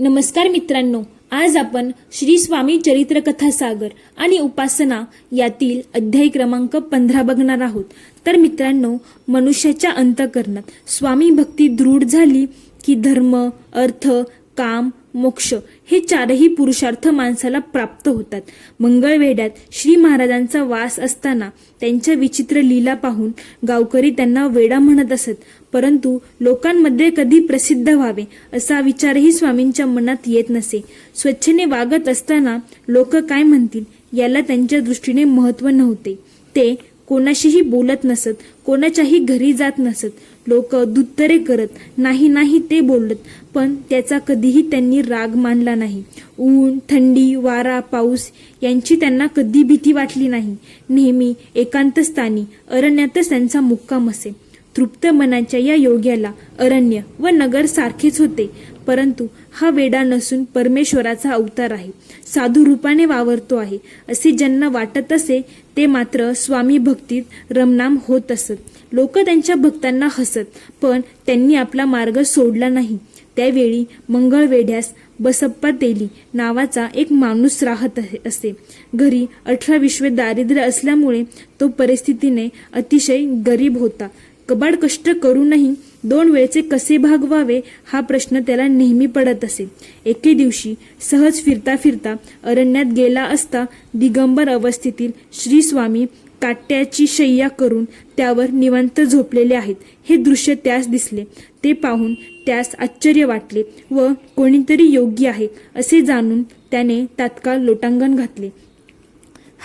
नमस्कार मित्रांनो आज आपण श्री स्वामी चरित्रकथा सागर आणि उपासना यातील अध्याय क्रमांक पंधरा बघणार आहोत. तर मित्रांनो मनुष्याच्या अंतकरणात स्वामी भक्ती दृढ झाली की धर्म अर्थ काम मोक्ष हे चारही पुरुषार्थ माणसाला प्राप्त होतात. मंगळवेढ्यात श्री महाराजांचा वास असताना त्यांच्या विचित्र लीला पाहून गावकरी त्यांना वेडा म्हणत असत परंतु लोकांमध्ये कधी प्रसिद्ध व्हावे असा विचारही स्वामींच्या मनात येत नसे. स्वच्छेने वागत असताना लोक काय म्हणतील याला त्यांच्या दृष्टीने महत्त्व नव्हते. ते कोणाशीही बोलत नसत कोणाच्याही घरी जात नसत. लोक दुत्तरे करत नाही नाही ते बोलत पण त्याचा कधीही त्यांनी राग मानला नाही. ऊन थंडी वारा पाऊस यांची त्यांना कधी भीती वाटली नाही. नेहमी एकांतस्थानी अरण्यातच त्यांचा मुक्काम असे. तृप्त मनाच्या या योग्याला अरण्य व नगर सारखेच होते. परंतु हा वेडा नसून परमेश्वराचा अवतार आहे. साधू रूपाने वावरतो आहे. असे ज्यांना वाटत असे ते मात्र स्वामी भक्तीत रमनाम होत असत. लोक त्यांच्या भक्तांना हसत पण त्यांनी आपला मार्ग सोडला नाही. त्यावेळी मंगळवेढ्यास बसप्पा तेली नावाचा एक माणूस राहत असे घरी अठरा विश्वे दारिद्र्य असल्यामुळे तो परिस्थितीने अतिशय गरीब होता. कबाड कष्ट करूनही दोन वेळचे कसे भागवावे हा प्रश्न त्याला नेहमी पडत असे. एके दिवशी सहज फिरता फिरता अरण्यात गेला असता दिगंबर अवस्थेतील श्री स्वामी काट्याची शय्या करून त्यावर निवांत झोपलेले आहेत. हे दृश्य त्यास दिसले. ते पाहून त्यास आश्चर्य वाटले व कोणीतरी योग्य आहे असे जाणून त्याने तात्काळ लोटांगण घातले.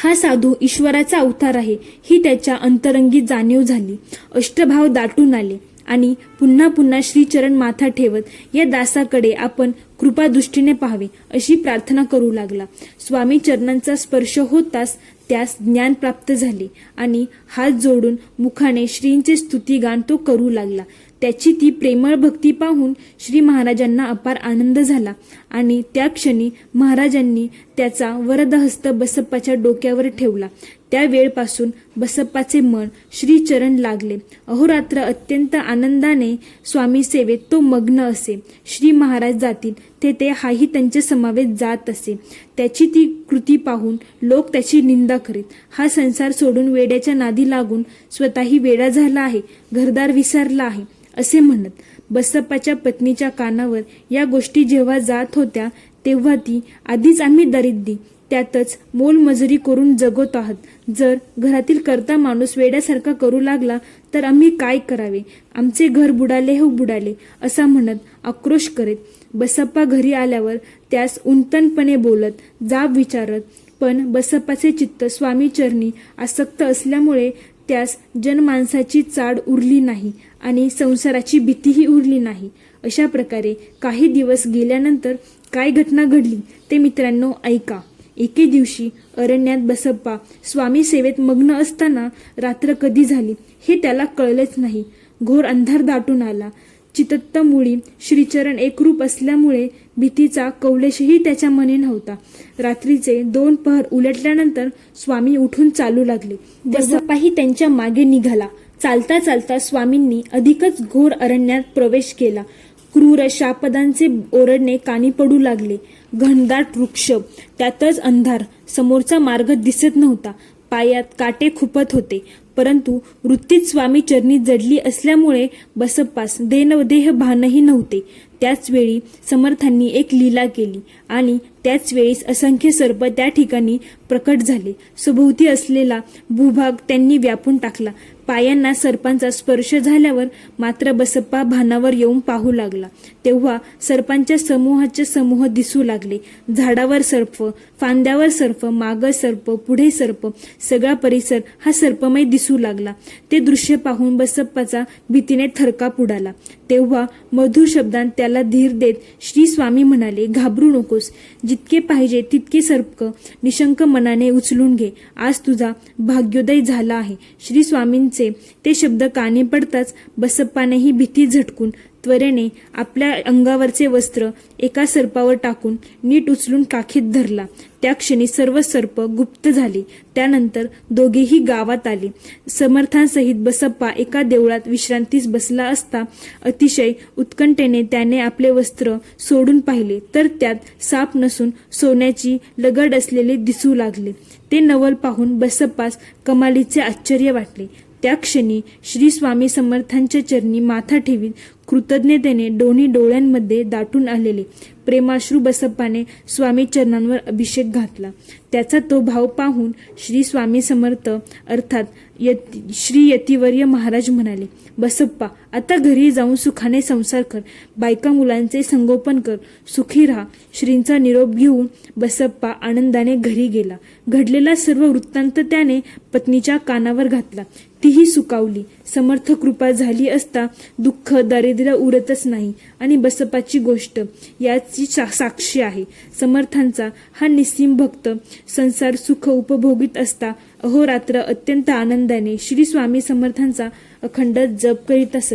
हा साधू ईश्वराचा अवतार आहे. ही त्याच्या अंतरंगी जाणीव झाली. अष्टभाव दाटून आले. आणि पुन्हा पुन्हा श्रीचरण माथा ठेवत या दासाकडे आपण कृपादृष्टीने पाहावे अशी प्रार्थना करू लागला. स्वामी चरणांचा स्पर्श होताच त्यास ज्ञान प्राप्त झाले आणि हात जोडून मुखाने श्रींचे स्तुतीगान तो करू लागला. त्याची ती प्रेमळ भक्ती पाहून श्री महाराजांना अपार आनंद झाला आणि त्या क्षणी महाराजांनी त्याचा वरदहस्त बसप्पाच्या डोक्यावर ठेवला. त्या वेळपासून बसप्पाचे मन श्रीचरण लागले. अहोरात्र अत्यंत आनंदाने स्वामी सेवेत तो मग्न असे. श्री महाराज जातील तेथे हाही त्यांच्या समावेश जात असे. त्याची ती कृती पाहून लोक त्याची निंदा करीत. हा संसार सोडून वेड्याच्या नादी लागून स्वतःही वेडा झाला आहे घरदार विसरला आहे असे म्हणत बसप्पाच्या पत्नीच्या कानावर या गोष्टी जेव्हा जात होत्या तेव्हा ती आधीच आम्ही दरिद्री त्यातच मोलमजुरी करून जगत आहात. जर घरातील करता माणूस वेड्यासारखा करू लागला तर आम्ही काय करावे? आमचे घर बुडाले हो बुडाले असा म्हणत आक्रोश करीत बसप्पा घरी आल्यावर त्यास उंतनपणे बोलत जाब विचारत पण बसप्पाचे चित्त स्वामी चरणी आसक्त असल्यामुळे त्यास जनमानसाची चाड उरली नाही आणि संसाराची भीतीही उरली नाही. अशा प्रकारे काही दिवस गेल्यानंतर काय घटना घडली ते मित्रांनो ऐका. एके दिवशी अरण्यात बसप्पा स्वामी सेवेत मग्न असताना रात्र कधी झाली हे त्याला कळलेच नाही. घोर अंधार दाटून आला. चितत्तमुळी श्रीचरण एकरूप असल्यामुळे भीतीचा कौलेशही त्याच्या मने नव्हता. रात्रीचे दोन पहर उलटल्यानंतर स्वामी उठून चालू लागले. बसप्पाही त्यांच्या मागे निघाला. चालता चालता स्वामींनी अधिकच घोर अरण्यात प्रवेश केला. क्रूर शापदांचे ओरडणे कानी पडू लागले. घनदाट वृक्ष त्यातच अंधार. समोरचा मार्ग दिसत नव्हता. पायात काटे खुपत होते. परंतु वृत्तीत स्वामी चरणी जडली असल्यामुळे बसप्पास देह भानही नव्हते. त्याच वेळी समर्थांनी एक लीला केली आणि त्याच वेळीस असंख्य सर्प त्या ठिकाणी प्रकट झाले. सभोवती असलेला भूभाग त्यांनी व्यापून टाकला. पायांना सर्पांचा स्पर्श झाल्यावर मात्र बसप्पा भानावर येऊन पाहू लागला. तेव्हा सर्पांच्या समूहाचे समूह दिसू लागले. झाडावर सर्प फांद्यावर सर्प माग सर्प पुढे सर्प सगळा परिसर हा सर्पमय दिसू लागला. ते दृश्य पाहून बसप्पाचा भीतीने थरकाप उडाला. तेव्हा मधुर शब्दांत त्याला धीर देत श्री स्वामी म्हणाले घाबरू नकोस. जितके पाहिजे तितके सर्पक निशंक मनाने उचलून घे. आज तुझा भाग्योदय झाला आहे. श्री स्वामींचे ते शब्द काने पडताच बसप्पानेही भीती झटकून त्वरेने आपल्या अंगावरचे वस्त्र एका सर्पावर टाकून नीट उचलून काखीत धरला. त्या क्षणी सर्व सर्प गुप्त झाले. त्यानंतर दोघेही गावात आले. समर्थांसहित बसप्पा एका देवळात विश्रांतीस बसला असता अतिशय उत्कंठेने त्याने आपले वस्त्र सोडून पाहिले. तर त्यात साप नसून सोन्याची लगड असलेले दिसू लागले. ते नवल पाहून बसप्पास कमालीचे आश्चर्य वाटले. त्या क्षणी श्री स्वामी समर्थांच्या चरणी माथा ठेवीत कृतज्ञतेने दोन्ही डोळ्यांमध्ये दाटून आलेले प्रेमाश्रू बसप्पाने स्वामी चरणांवर अभिषेक घातला. त्याचा तो भाव पाहून श्री स्वामी समर्थ अर्थात यती श्री यतिवर्य महाराज म्हणाले बसप्पा आता घरी जाऊन सुखाने संसार कर. बायका मुलांचे संगोपन कर. सुखी राहा. श्रींचा निरोप घेऊन बसप्पा आनंदाने घरी गेला. घडलेला सर्व वृत्तांत त्याने पत्नीच्या कानावर घातला. तीही सुकावली. समर्थ कृपा झाली असता दुःख दारिद्र्य उरतच नाही. आणि बसपाची गोष्ट याची सा- साक्षी आहे. समर्थांचा हा निस्सीम भक्त संसार सुख उपभोगीत असता अहोरात्र अत्यंत आनंदाने श्री स्वामी समर्थांचा अखंड जप करीत असत.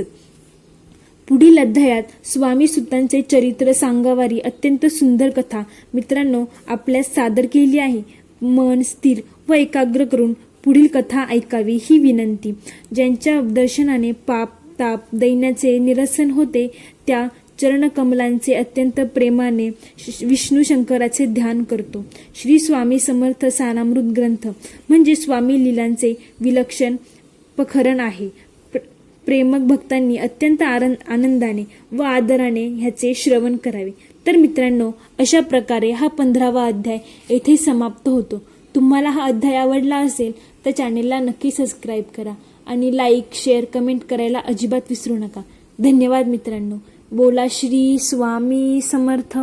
पुढील अध्यायात स्वामी सुतांचे चरित्र सांगावारी अत्यंत सुंदर कथा मित्रांनो आपल्यास सादर केली आहे. मन स्थिर व एकाग्र करून पुढील कथा ऐकावी ही विनंती. ज्यांच्या दर्शनाने पाप ताप दैन्याचे निरसन होते त्या चरणकमलांचे अत्यंत प्रेमाने विष्णू शंकराचे ध्यान करतो. श्री स्वामी समर्थ सानामृत ग्रंथ म्हणजे स्वामी लीलांचे विलक्षण पखरण आहे. प्र- प्रेमक भक्तांनी अत्यंत आनंदाने व आदराने ह्याचे श्रवण करावे. तर मित्रांनो अशा प्रकारे हा पंधरावा अध्याय येथे समाप्त होतो. तुम्हाला हा अध्याय आवडला असेल तर चॅनेलला नक्की सबस्क्राईब करा. आणि लाईक शेअर कमेंट करायला अजिबात विसरू नका. धन्यवाद मित्रांनो. बोला श्री स्वामी समर्थ.